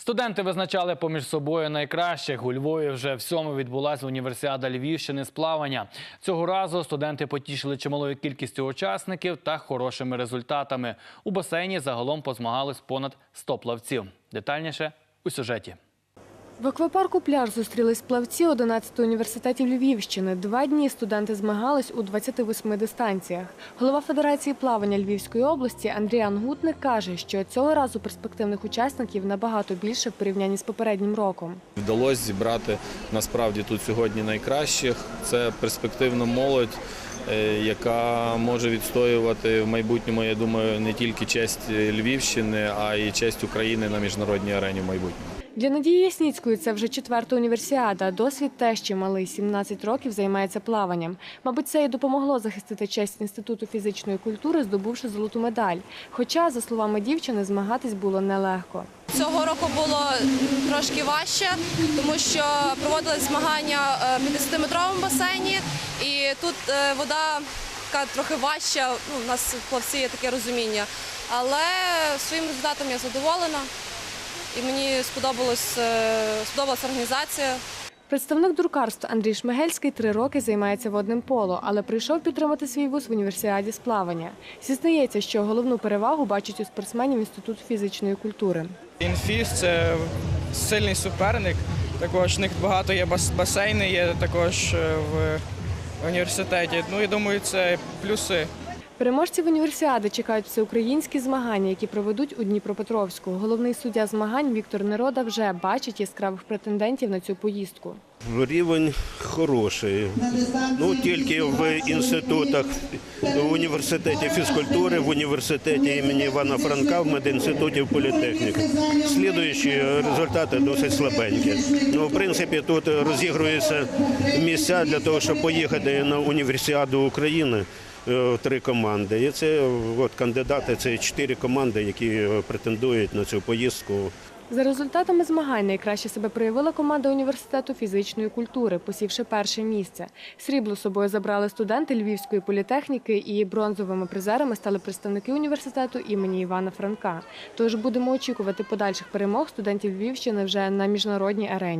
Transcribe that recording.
Студенти визначали поміж собою найкращих. У Львові вже в сьому відбулася універсіада Львівщини з плавання. Цього разу студенти потішили чималою кількістю учасників та хорошими результатами. У басейні загалом позмагались понад 100 плавців. Детальніше у сюжеті. В аквапарку пляж зустрілись плавці 11 університетів Львівщини. Два дні студенти змагались у 28 дистанціях. Голова Федерації плавання Львівської області Андріан Гутник каже, що цього разу перспективних учасників набагато більше в порівнянні з попереднім роком. Вдалося зібрати насправді тут сьогодні найкращих. Це перспективна молодь, е, яка може відстоювати в майбутньому, я думаю, не тільки честь Львівщини, а й честь України на міжнародній арені в майбутньому. Для Надії Ясніцької це вже четверта універсіада. Досвід теж чималий. 17 років займається плаванням. Мабуть, це і допомогло захистити честь інституту фізичної культури, здобувши золоту медаль. Хоча, за словами дівчини, змагатись було нелегко. Цього року було трошки важче, тому що проводились змагання е, в 50-метровому басейні, і тут е, вода така трохи важча. Ну, у нас плавці є таке розуміння. Але своїм результатом я задоволена, і мені сподобалось, е, сподобалась організація. Представник дуркарств Андрій Шмигельський три роки займається водним поло, але прийшов підтримати свій вуз в універсіаді з плавання. Зізнається, що головну перевагу бачить у спортсменів інституту фізичної культури. Інфіс це сильний суперник. Також в них багато є бас- басейни, є також е, в університеті. Ну і думаю, це плюси. Переможців універсіади чекають всеукраїнські змагання, які проведуть у Дніпропетровську. Головний суддя змагань Віктор Нерода вже бачить яскравих претендентів на цю поїздку. Рівень хороший. Ну тільки в інститутах, в університеті фізкультури, в університеті імені Івана Франка, в медінституті в політехніки. Слідуючі результати досить слабенькі. Ну, в принципі, тут розігруються місця для того, щоб поїхати на універсіаду України. Е, Три команди. І це от, кандидати, це чотири команди, які е, претендують на цю поїздку. За результатами змагань найкраще себе проявила команда університету фізичної культури, посівши перше місце. Срібло собою забрали студенти Львівської політехніки і бронзовими призерами стали представники університету імені Івана Франка. Тож будемо очікувати подальших перемог студентів Львівщини вже на міжнародній арені.